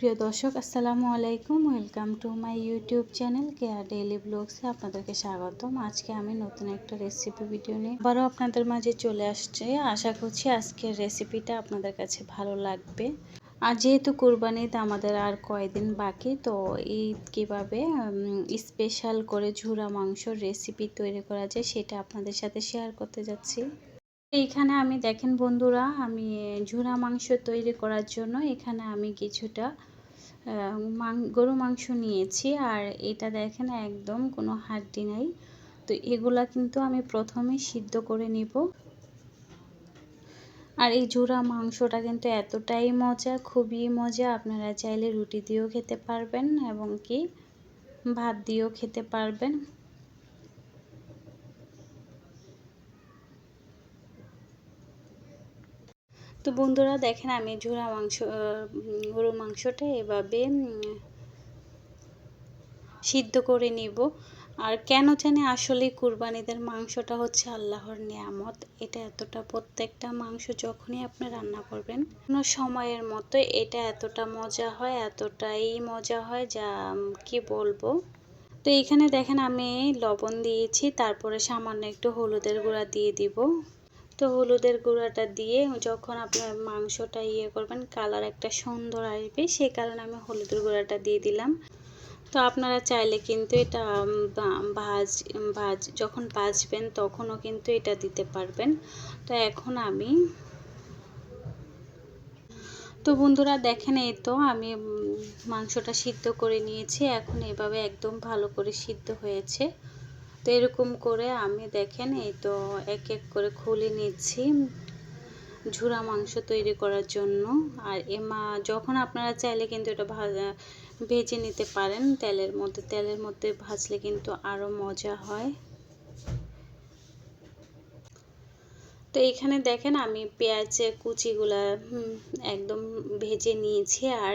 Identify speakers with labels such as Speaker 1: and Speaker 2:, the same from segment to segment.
Speaker 1: সুপ্রিয় দর্শক, আসসালামু আলাইকুম। Welcome to my YouTube channel care daily ব্লগসে আপনাদেরকে স্বাগতম। আজকে আমি নতুন একটা রেসিপি ভিডিও নিয়ে আবারও আপনাদের মাঝে চলে আসছে। আশা করছি আজকের রেসিপিটা আপনাদের কাছে ভালো লাগবে। আর যেহেতু কুরবানিতে আমাদের আর কয়েকদিন বাকি, তো ঈদ কীভাবে স্পেশাল করে ঝুরা মাংসর রেসিপি তৈরি করা যায় সেটা আপনাদের সাথে শেয়ার করতে যাচ্ছি। এইখানে আমি, দেখেন বন্ধুরা, আমি ঝুরা মাংস তৈরি করার জন্য এখানে আমি কিছুটা গরু মাংস নিয়েছি। আর এটা দেখেন, একদম কোনো হাড্ডি নাই। তো এগুলা কিন্তু আমি প্রথমে সিদ্ধ করে নিব। আর এই ঝুরা মাংসটা কিন্তু এতটাই মজা, খুবই মজা। আপনারা চাইলে রুটি দিয়েও খেতে পারবেন এবং কি ভাত দিয়েও খেতে পারবেন। তো বন্ধুরা দেখেন আমি ঝুরা মাংস গরুর মাংসটা এভাবে সিদ্ধ করে নিব। আর কেন জানি আসলে কুরবানিদের মাংসটা হচ্ছে আল্লাহর নিয়ামত। এটা এতটা প্রত্যেকটা মাংস যখনই আপনি রান্না করবেন, কোনো সময়ের মতো এটা এতটা মজা হয়, এতটাই মজা হয় যা কি বলব? তো এইখানে দেখেন আমি লবণ দিয়েছি, তারপরে সামান্য একটু হলুদের গুঁড়া দিয়ে দিব। তো হলুদের গুঁড়াটা দিয়ে যখন আপনার মাংসটা ইয়ে করবেন কালার একটা সুন্দর আসবে সেই কারণে আমি হলুদের গুঁড়াটা দিয়ে দিলাম। তো আপনারা চাইলে কিন্তু এটা ভাজ ভাজ, যখন ভাজবেন তখনও কিন্তু এটা দিতে পারবেন। তো এখন আমি, তো বন্ধুরা দেখেন এই তো আমি মাংসটা সিদ্ধ করে নিয়েছি। এখন এভাবে একদম ভালো করে সিদ্ধ হয়েছে। তো এরকম করে আমি দেখেন, এই তো এক এক করে খুলে নিচ্ছি ঝুরা মাংস তৈরি করার জন্য। আর এমা, যখন আপনারা চাইলে কিন্তু এটা ভাজা ভেজে নিতে পারেন তেলের মধ্যে। তেলের মধ্যে ভাজলে কিন্তু আরও মজা হয়। তো এখানে দেখেন আমি পেঁয়াজ কুচিগুলা একদম ভেজে নিয়েছি আর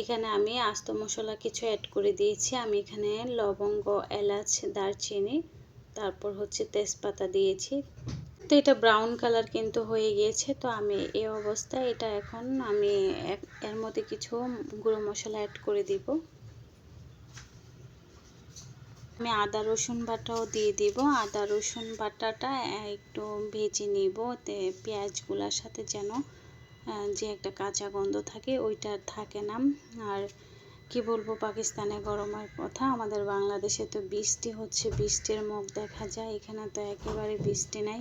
Speaker 1: এখানে আমি আস্ত মশলা কিছু অ্যাড করে দিয়েছি। আমি এখানে লবঙ্গ, এলাচ, দারচিনি, তারপর হচ্ছে তেজপাতা দিয়েছি। তো এটা ব্রাউন কালার কিন্তু হয়ে গিয়েছে, তো আমি এই অবস্থায় এটা এখন আমি এর মধ্যে কিছু গুঁড়ো মশলা অ্যাড করে দিব। আমি আদা, রসুন বাটাও দিয়ে দেব। আদা, রসুন বাটাটা একটু ভেজে নিব। পেঁয়াজগুলোর সাথে যেন যে একটা কাঁচা গন্ধ থাকে ওইটা থাকে না। আর কি বলব, পাকিস্তানে গরমের কথা, আমাদের বাংলাদেশে তো বৃষ্টি হচ্ছে, বৃষ্টির মুখ দেখা যায়। এখানে তো একেবারে বৃষ্টি নাই।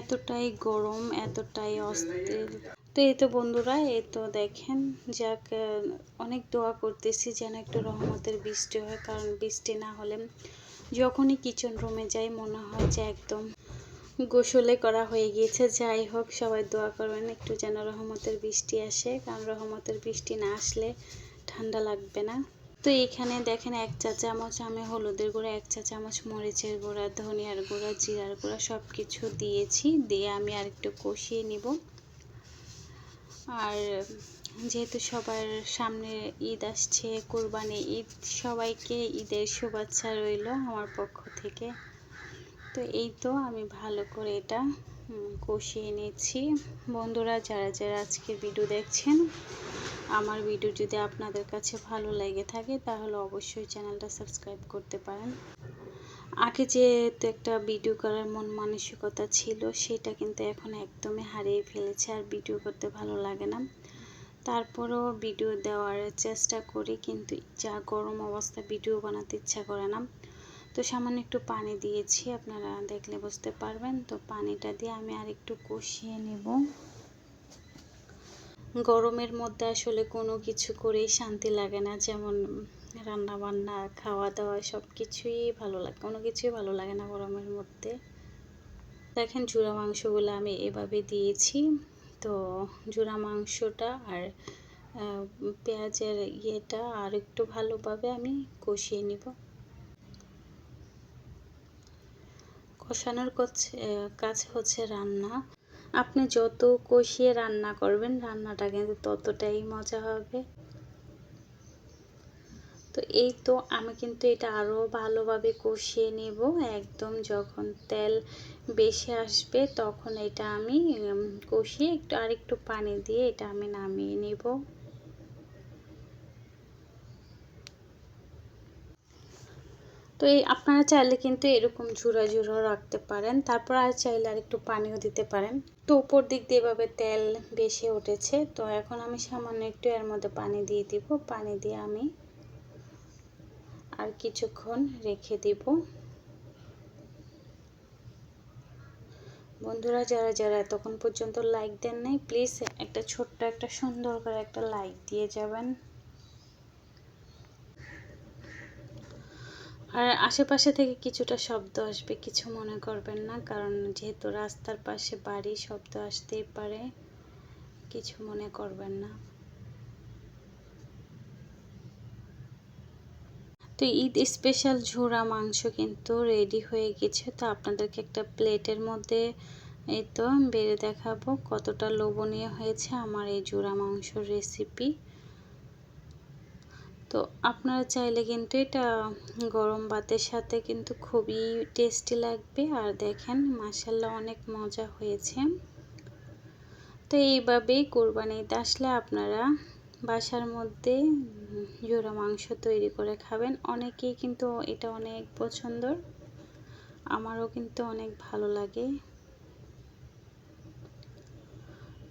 Speaker 1: এতটাই গরম, এতটাই অস্থির। তো এই তো বন্ধুরা, এই তো দেখেন, যাক অনেক দোয়া করতেছি যেন একটু রহমতের বৃষ্টি হয়, কারণ বৃষ্টি না হলে যখনই কিচেন রুমে যাই, মনে হয় যে একদম গোসলে করা হয়ে গিয়েছে। যাই হোক, সবাই দোয়া করবেন একটু যেন রহমতের বৃষ্টি আসে, কারণ রহমতের বৃষ্টি না আসলে ঠান্ডা লাগবে না। তো এখানে দেখেন এক চা চামচ আমি হলুদের গুঁড়া, এক চা চামচ মরিচের গুঁড়া, ধনিয়ার গুঁড়া, জিরার গুঁড়া সব কিছু দিয়েছি। দিয়ে আমি আর একটু কষিয়ে নিব। আর যেহেতু সবার সামনে ঈদ আসছে, কোরবানি ঈদ, সবাইকে ঈদের শুভেচ্ছা রইল আমার পক্ষ থেকে। তো এই তো আমি ভালো করে এটা কষিয়ে নিচ্ছি। বন্ধুরা, যারা যারা আজকে ভিডিও দেখছেন, আমার ভিডিও যদি আপনাদের কাছে ভালো লেগে থাকে, তাহলে অবশ্যই চ্যানেলটা সাবস্ক্রাইব করতে পারেন। আগে যেহেতু একটা ভিডিও করার মন মানসিকতা ছিল, সেটা কিন্তু এখন একদমই হারিয়ে ফেলেছে, আর ভিডিও করতে ভালো লাগে না। তারপরেও ভিডিও দেওয়ার চেষ্টা করি, কিন্তু যা গরম অবস্থা ভিডিও বানাতে ইচ্ছা করে না। তো সামান্য একটু পানি দিয়েছি, আপনারা দেখলে বুঝতে পারবেন। তো পানিটা দিয়ে আমি আর একটু কষিয়ে নেব। গরমের মধ্যে আসলে কোনো কিছু করেই শান্তি লাগে না, যেমন রান্না বান্না খাওয়া দাওয়া সব কিছুই ভালো লাগে, কোনো কিছুই ভালো লাগে না গরমের মধ্যে। দেখেন জুড়া মাংসগুলো আমি এভাবে দিয়েছি। তো জুড়া মাংসটা আর পেঁয়াজের ইয়েটা আর একটু ভালোভাবে আমি কষিয়ে নিব। কষানোর কাছে হচ্ছে রান্না। আপনি যত কষিয়ে রান্না করবেন, রান্নাটা কিন্তু ততটাই মজা হবে। তো এই তো আমি কিন্তু এটা আরও ভালোভাবে কষিয়ে নেব। একদম যখন তেল বেশি আসবে, তখন এটা আমি কষিয়ে একটু আর একটু পানি দিয়ে এটা আমি নামিয়ে নেব। এই আপনারা চাইলে কিন্তু এরকম ঝুরা ঝুরা রাখতে পারেন। তারপর আর চাইলে আর একটু পানিও দিতে পারেন। তো উপর দিক দিয়ে এভাবে তেল বেশি উঠেছে। তো এখন আমি সামান্য একটু এর মধ্যে পানি দিয়ে দিব। পানি দিয়ে আমি আর কিছুক্ষণ রেখে দিব। বন্ধুরা, যারা যারা এতক্ষণ পর্যন্ত লাইক দেন নাই, প্লিজ একটা ছোট্ট একটা সুন্দর করে একটা লাইক দিয়ে যাবেন। আর আশেপাশে থেকে কিছুটা শব্দ আসবে, কিছু মনে করবেন না, কারণ যেহেতু রাস্তার পাশে বাড়ি, শব্দ আসতেই পারে, কিছু মনে করবেন না। তো ঈদ স্পেশাল ঝোড়া মাংস কিন্তু রেডি হয়ে গেছে, তো আপনাদেরকে একটা প্লেটের মধ্যে এই তো বেড়ে দেখাবো কতটা লোভনীয় হয়েছে আমার এই জোড়া মাংসর রেসিপি তো আপনারা চাইলে কিন্তু এটা গরম ভাতের সাথে কিন্তু খুবই টেস্টি লাগবে। আর দেখেন মাসাল্লাহ অনেক মজা হয়েছে। তো এইভাবেই কোরবানিতে আসলে আপনারা বাসার মধ্যে জোড়া মাংস তৈরি করে খাবেন। অনেকেই কিন্তু এটা অনেক পছন্দর। আমারও কিন্তু অনেক ভালো লাগে।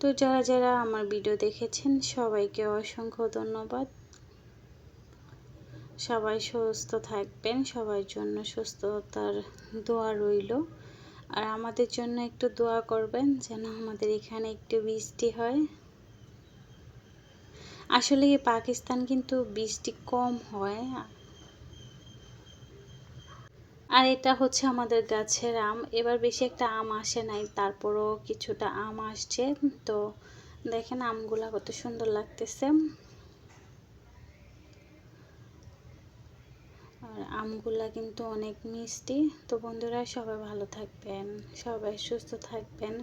Speaker 1: তো যারা যারা আমার ভিডিও দেখেছেন, সবাইকে অসংখ্য ধন্যবাদ। সবাই সুস্থ থাকবেন, সবার জন্য সুস্থতার দোয়া রইল। আর আমাদের জন্য একটু দোয়া করবেন যেন আমাদের এখানে একটু বৃষ্টি হয়। আসলে পাকিস্তান কিন্তু বৃষ্টি কম হয়। আর এটা হচ্ছে আমাদের গাছের আম। এবার বেশি একটা আম আসে নাই, তারপরও কিছুটা আম আসছে। তো দেখেন আমগুলা কত সুন্দর লাগতেছে আর আমগুলা কিন্তু অনেক মিষ্টি। তো বন্ধুরা, সবাই ভালো থাকবেন, সবাই সুস্থ থাকবেন।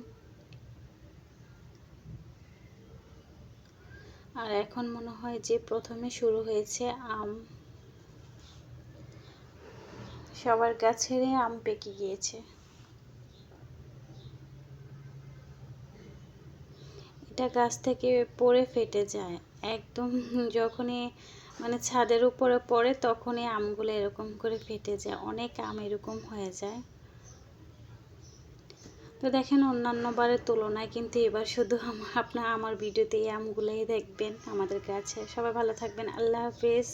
Speaker 1: আর এখন মনে হয় যে প্রথমে শুরু হয়েছে আম। সবার গাছেরই আম পেকে গিয়েছে। এটা গাছ থেকে পড়ে ফেটে যায়। একদম যখনই মানে ছাদের উপরে পড়ে তখনই আমগুলো এরকম করে ফেটে যায়, অনেক আম এরকম হয়ে যায়। তো দেখেন অন্যান্য বারের তুলনায় কিন্তু এবার শুধু আমার, আপনার আমার ভিডিওতে এই আমগুলোই দেখবেন। আমাদের কাছে সবাই ভালো থাকবেন, আল্লাহ হাফিজ।